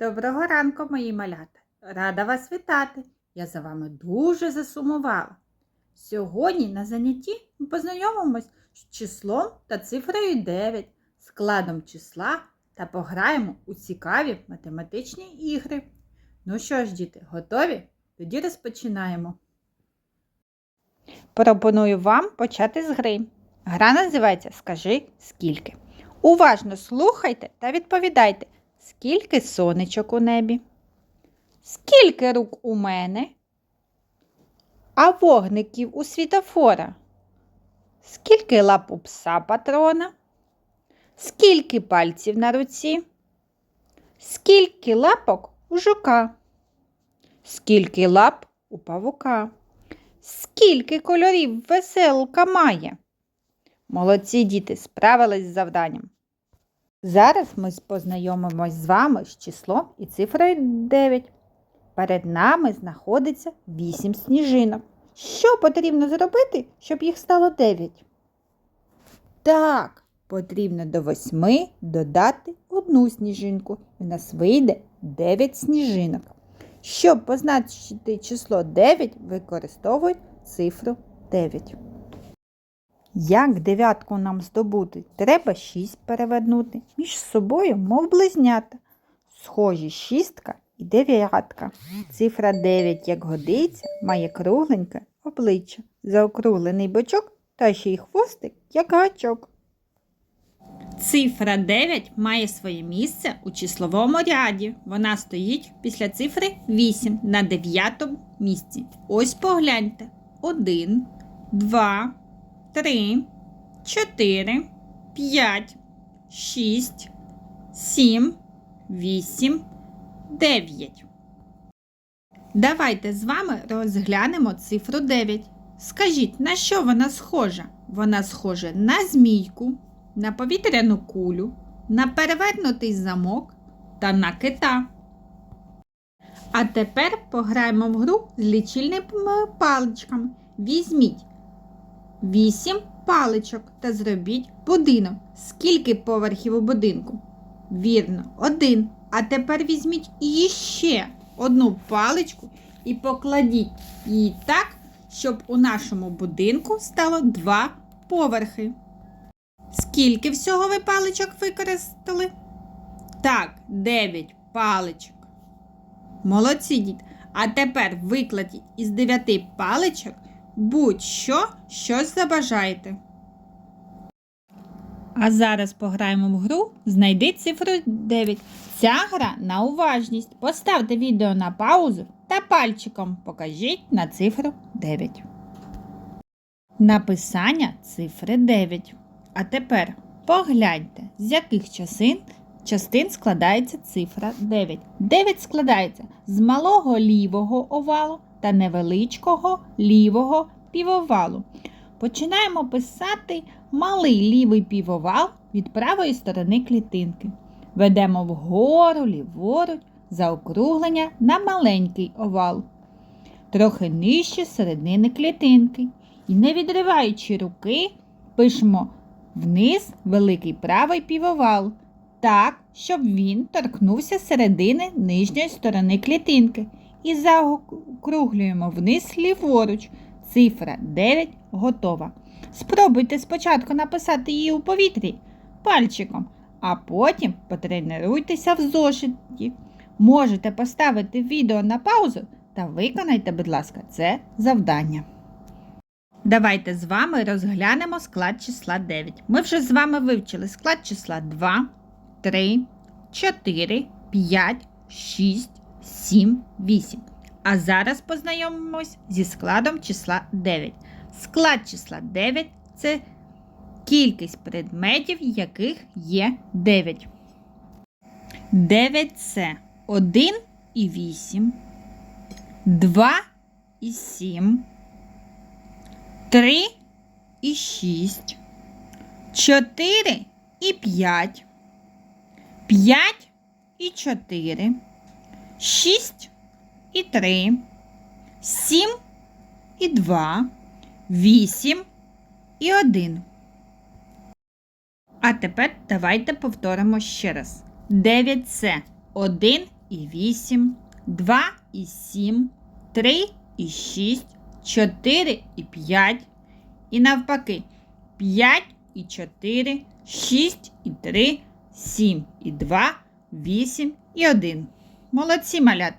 Доброго ранку, мої малята! Рада вас вітати! Я за вами дуже засумувала. Сьогодні на занятті ми познайомимось з числом та цифрою 9, складом числа та пограємо у цікаві математичні ігри. Ну що ж, діти, готові? Тоді розпочинаємо. Пропоную вам почати з гри. Гра називається Скажи скільки. Уважно слухайте та відповідайте, скільки сонечок у небі, скільки рук у мене, а вогників у світофора, скільки лап у пса патрона, скільки пальців на руці, скільки лапок у жука, скільки лап у павука, скільки кольорів веселка має. Молодці діти справились з завданням. Зараз ми познайомимось з вами з числом і цифрою 9. Перед нами знаходиться 8 сніжинок. Що потрібно зробити, щоб їх стало 9? Так, потрібно до 8 додати одну сніжинку. І у нас вийде 9 сніжинок. Щоб позначити число 9, використовують цифру 9. Як дев'ятку нам здобути? Треба шість перевернути. Між собою, мов близнята. Схожі шістка і дев'ятка. Цифра 9, як годиться, має кругленьке обличчя, заокруглений бочок та ще й хвостик, як гачок. Цифра 9 має своє місце у числовому ряді. Вона стоїть після цифри 8 на дев'ятому місці. Ось погляньте. 1, 2, три, чотири, п'ять, шість, сім, вісім, дев'ять. Давайте з вами розглянемо цифру 9. Скажіть, на що вона схожа? Вона схожа на змійку, на повітряну кулю, на перевернутий замок та на кита. А тепер пограємо в гру з лічильними паличками. Візьміть Вісім паличок та зробіть будинок. Скільки поверхів у будинку? Вірно, один. А тепер візьміть іще одну паличку і покладіть її так, щоб у нашому будинку стало два поверхи. Скільки всього ви паличок використали? Так, дев'ять паличок. Молодці діти. А тепер викладіть із дев'яти паличок будь-що, щось забажаєте. А зараз пограємо в гру Знайди цифру 9. Ця гра на уважність. Поставте відео на паузу та пальчиком покажіть на цифру 9. Написання цифри 9. А тепер погляньте, з яких частин, частин складається цифра 9. 9 складається з малого лівого овалу та невеличкого лівого півовалу. Починаємо писати малий лівий півовал від правої сторони клітинки. Ведемо вгору, ліворуч, заокруглення на маленький овал, трохи нижче середини клітинки. І, не відриваючи руки, пишемо вниз великий правий півовал, так, щоб він торкнувся середини нижньої сторони клітинки. І заокруглюємо вниз ліворуч. Цифра 9 готова. Спробуйте спочатку написати її у повітрі пальчиком, а потім потренуйтеся в зошиті. Можете поставити відео на паузу та виконайте, будь ласка, це завдання. Давайте з вами розглянемо склад числа 9. Ми вже з вами вивчили склад числа 2, 3, 4, 5, 6, 7, 8. А зараз познайомимось зі складом числа 9. Склад числа 9 це кількість предметів, яких є 9. 9 це 1 і 8, 2 і 7, 3 і 6, 4 і 5, 5 і 4, 6 і 3, 7 і 2, 8 і 1. А тепер давайте повторимо ще раз. 9 це 1 і 8, 2 і 7, 3 і 6, 4 і 5. І навпаки 5 і 4, 6 і 3, 7 і 2, 8 і 1. Молодці малят!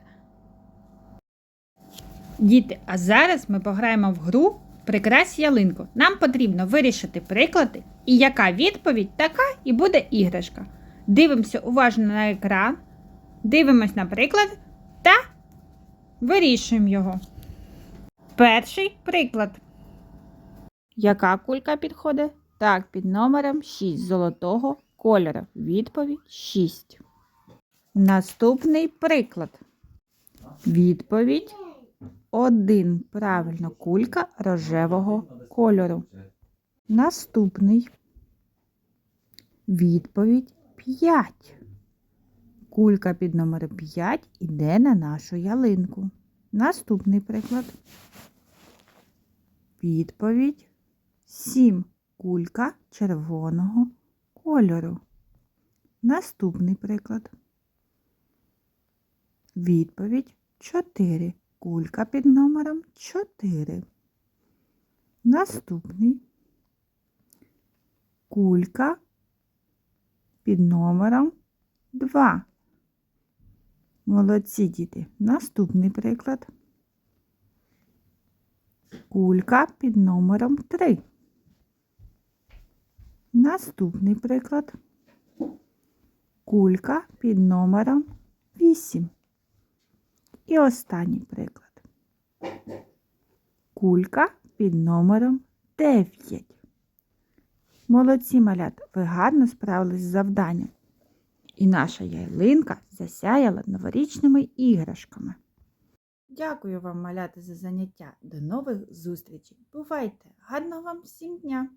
Діти, а зараз ми пограємо в гру Прикрась ялинку. Нам потрібно вирішити приклади, і яка відповідь, така і буде іграшка. Дивимося уважно на екран, дивимось на приклад та вирішуємо його. Перший приклад. Яка кулька підходить? Так, під номером 6 золотого кольору. Відповідь 6. Наступний приклад. Відповідь 1. Правильно, кулька рожевого кольору. Наступний. Відповідь 5. Кулька під номером 5 іде на нашу ялинку. Наступний приклад. Відповідь 7. Кулька червоного кольору. Наступний приклад. Відповідь 4. Кулька під номером 4. Наступний. Кулька під номером 2. Молодці діти. Наступний приклад. Кулька під номером 3. Наступний приклад. Кулька під номером 8. І останній приклад. Кулька під номером 9. Молодці малята, ви гарно справились з завданням. І наша ялинка засяяла новорічними іграшками. Дякую вам, малята, за заняття. До нових зустрічей. Бувайте! Гарного вам всім дня!